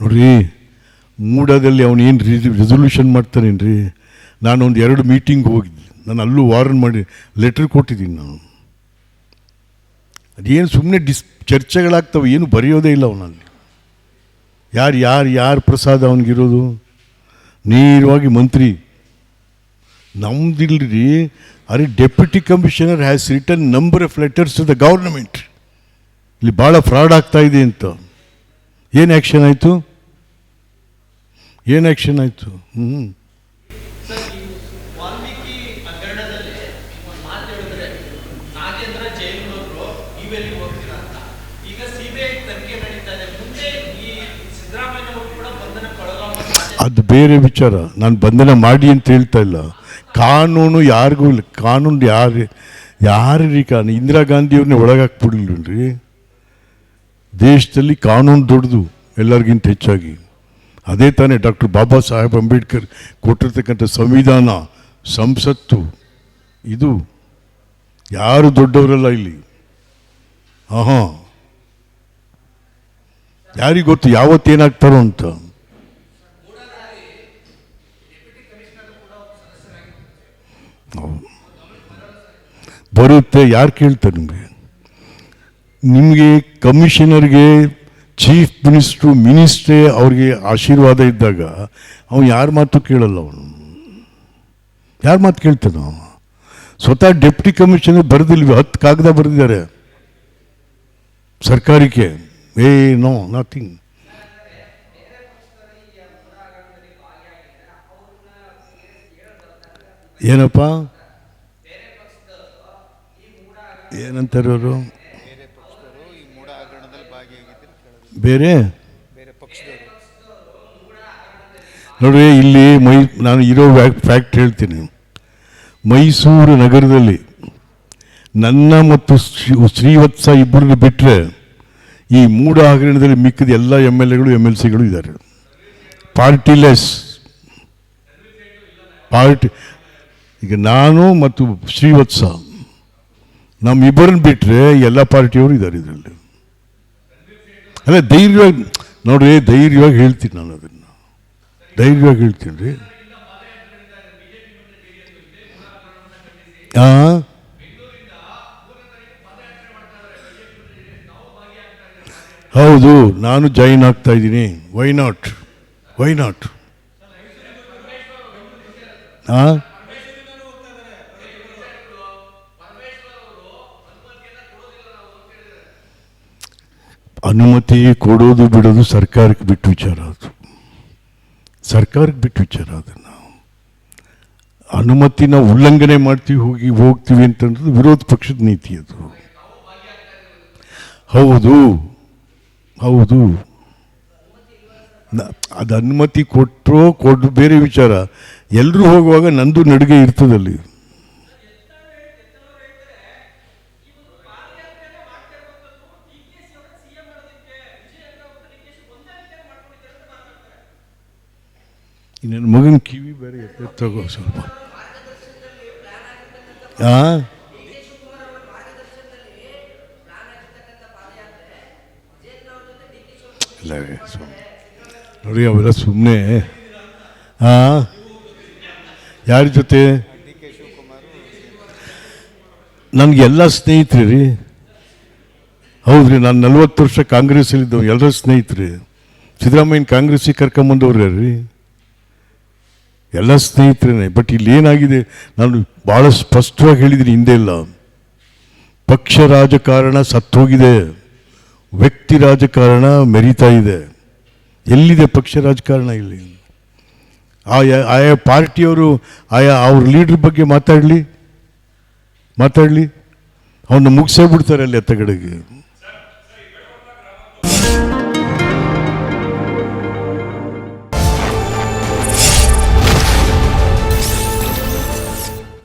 ನೋಡ್ರಿ ಮೂಡಾದಲ್ಲಿ ಅವನು ಏನು ರೆಸೊಲ್ಯೂಷನ್ ಮಾಡ್ತಾನೇನ್ರಿ? ನಾನು ಒಂದು ಎರಡು ಮೀಟಿಂಗ್ ಹೋಗಿದ್ದೆ. ನಾನು ಅಲ್ಲೂ ವಾರನ್ ಮಾಡಿ ಲೆಟ್ರ್ ಕೊಟ್ಟಿದ್ದೀನಿ ನಾನು. ಅದೇನು ಸುಮ್ಮನೆ ಡಿಸ್ ಚರ್ಚೆಗಳಾಗ್ತವೆ, ಏನು ಬರೆಯೋದೇ ಇಲ್ಲ ಅವನಲ್ಲಿ ಯಾರು ಯಾರು ಯಾರು ಪ್ರಸಾದ ಅವನಿಗಿರೋದು? ನೇರವಾಗಿ ಮಂತ್ರಿ. ನಮ್ದಿಲ್ರಿ, ಅರೆ deputy commissioner has return number of letters to the government ಇಲ್ಲಿ ಭಾಳ ಫ್ರಾಡ್ ಆಗ್ತಾ ಇದೆ ಅಂತ. ಏನು ಆ್ಯಕ್ಷನ್ ಆಯಿತು? ಏನು ಆ್ಯಕ್ಷನ್ ಆಯಿತು? ಹ್ಞೂ ಅದು ಬೇರೆ ವಿಚಾರ. ನಾನು ಬಂಧನ ಮಾಡಿ ಅಂತ ಹೇಳ್ತಾ ಇಲ್ಲ. ಕಾನೂನು ಯಾರಿಗೂ ಇಲ್ಲ. ಕಾನೂನು ಯಾರು ರೀ ಕಾನೂನು? ಇಂದಿರಾ ಗಾಂಧಿಯವ್ರನ್ನೇ ಒಳಗಾಕ್ಬಿಡ್ಲಿಲ್ರಿ ದೇಶದಲ್ಲಿ ಕಾನೂನು ದೊಡ್ಡದು ಎಲ್ಲರಿಗಿಂತ ಹೆಚ್ಚಾಗಿ. ಅದೇ ತಾನೇ ಡಾಕ್ಟರ್ ಬಾಬಾ ಸಾಹೇಬ್ ಅಂಬೇಡ್ಕರ್ ಕೊಟ್ಟಿರ್ತಕ್ಕಂಥ ಸಂವಿಧಾನ, ಸಂಸತ್ತು. ಇದು ಯಾರು ದೊಡ್ಡವರಲ್ಲ ಇಲ್ಲಿ? ಹಾಂ ಯಾರಿಗೆ ಗೊತ್ತು ಯಾವತ್ತೇನಾಗ್ತಾರೋ ಅಂತ. ಬರುತ್ತೆ ಯಾರು ಕೇಳ್ತಾರೆ ನಿಮಗೆ? ನಿಮಗೆ ಕಮಿಷನರ್ಗೆ ಚೀಫ್ ಮಿನಿಸ್ಟ್ರು, ಮಿನಿಸ್ಟ್ರೇ ಅವ್ರಿಗೆ ಆಶೀರ್ವಾದ ಇದ್ದಾಗ ಅವನು ಯಾರ ಮಾತು ಕೇಳಲ್ಲ ಅವನು? ಯಾರ ಮಾತು ಕೇಳ್ತಾನ ಸ್ವತಃ ಡೆಪ್ಟಿ ಕಮಿಷನರ್ ಬರೆದಿಲ್ವಿ? ಹತ್ತು ಕಾಗದ ಬರೆದಿದ್ದಾರೆ. ಸರ್ಕಾರಕ್ಕೆ. ಏ, ನೋ ನಥಿಂಗ್ ಏನಪ್ಪ? ಏನಂತಾರೆ ಅವರು ಬೇರೆ ಪಕ್ಷದವರು ಈ ಮೂಢ ಹಗರಣದಲ್ಲಿ ಭಾಗಿಯಾಗಿದ್ದರೆ ಕೇಳಿದ್ರು ಬೇರೆ? ನೋಡ್ರಿ ಇಲ್ಲಿ ಮೈ ನಾನು ಇರೋ ಫ್ಯಾಕ್ಟ್ ಹೇಳ್ತೀನಿ. ಮೈಸೂರು ನಗರದಲ್ಲಿ ನನ್ನ ಮತ್ತು ಶ್ರೀ- ಶ್ರೀವತ್ಸ ಇಬ್ಬರನ್ನು ಬಿಟ್ಟರೆ ಈ ಮೂಡ ಹಗರಣದಲ್ಲಿ ಮಿಕ್ಕಿದ ಎಲ್ಲ ಎಂ ಎಲ್ ಎಗಳು ಎಂ ಎಲ್ ಸಿಗಳು ಇದ್ದಾರೆ. ಪಾರ್ಟಿಲೆಸ್ ಪಾರ್ಟಿ ಈಗ ನಾನು ಮತ್ತು ಶ್ರೀವತ್ಸ ನಮ್ಮಿಬ್ಬರನ್ನ ಬಿಟ್ಟರೆ ಎಲ್ಲ ಪಾರ್ಟಿಯವರು ಇದ್ದಾರೆ ಇದರಲ್ಲಿ. ಅಲ್ಲ ಧೈರ್ಯವಾಗಿ, ನೋಡ್ರಿ, ಧೈರ್ಯವಾಗಿ ಹೇಳ್ತೀನಿ ನಾನು ಅದನ್ನು. ಧೈರ್ಯವಾಗಿ ಹೇಳ್ತೀನಿ ರೀ. ಹಾಂ ಹೌದು, ನಾನು ಜಾಯಿನ್ ಆಗ್ತಾ ಇದ್ದೀನಿ. ವೈ ನಾಟ್ ವೈ ನಾಟ್ ಹಾಂ ಅನುಮತಿ ಕೊಡೋದು ಬಿಡೋದು ಸರ್ಕಾರಕ್ಕೆ ಬಿಟ್ಟು ವಿಚಾರ ಅದು. ಸರ್ಕಾರಕ್ಕೆ ಬಿಟ್ಟು ವಿಚಾರ ಅದನ್ನು ಅನುಮತಿನ ಉಲ್ಲಂಘನೆ ಮಾಡ್ತೀವಿ, ಹೋಗಿ ಹೋಗ್ತೀವಿ ಅಂತಂದ್ರೆ ವಿರೋಧ ಪಕ್ಷದ ನೀತಿ ಅದು. ಹೌದು ಹೌದು. ಅದು ಅನುಮತಿ ಕೊಟ್ಟರೋ ಕೊಟ್ಟು ಬೇರೆ ವಿಚಾರ. ಎಲ್ಲರೂ ಹೋಗುವಾಗ ನಂದು ನಡುಗೆ ಇರ್ತದಲ್ಲಿ. ನನ್ನ ಮಗನ ಕಿವಿ ಬೇರೆ ಎತ್ತ ತಗೋ ಸ್ವಲ್ಪ. ಆ? ಇಲ್ಲ. ನೋಡಿ, ಅವೆಲ್ಲ ಸುಮ್ಮನೆ ಹಾಂ ಯಾರ ಜೊತೆ? ನನಗೆಲ್ಲ ಸ್ನೇಹಿತರು ರೀ. ಹೌದ್ರಿ, ನಾನು ನಲ್ವತ್ತು ವರ್ಷ ಕಾಂಗ್ರೆಸ್ಸಲ್ಲಿದ್ದವು ಎಲ್ಲರ ಸ್ನೇಹಿತರು. ಸಿದ್ದರಾಮಯ್ಯನ ಕಾಂಗ್ರೆಸ್ಸಿಗೆ ಕರ್ಕೊಂಬಂದವ್ರು ಎಲ್ಲ ಸ್ನೇಹಿತರೇನೆ ಬಟ್ ಇಲ್ಲಿ ಏನಾಗಿದೆ? ನಾನು ಭಾಳ ಸ್ಪಷ್ಟವಾಗಿ ಹೇಳಿದ್ದೀನಿ, ಹಿಂದೆ ಇಲ್ಲ. ಪಕ್ಷ ರಾಜಕಾರಣ ಸತ್ತೋಗಿದೆ. ವ್ಯಕ್ತಿ ರಾಜಕಾರಣ ಮೆರಿತಾ ಇದೆ. ಎಲ್ಲಿದೆ ಪಕ್ಷ ರಾಜಕಾರಣ ಇಲ್ಲಿ? ಆಯಾ ಆಯಾ ಪಾರ್ಟಿಯವರು, ಆಯಾ ಅವ್ರ ಲೀಡ್ರ್ ಬಗ್ಗೆ ಮಾತಾಡಲಿ? ಮಾತಾಡಲಿ? ಅವನ್ನ ಮುಗಿಸೇ ಬಿಡ್ತಾರೆ ಅಲ್ಲಿ ಎತ್ತಗಡೆಗೆ.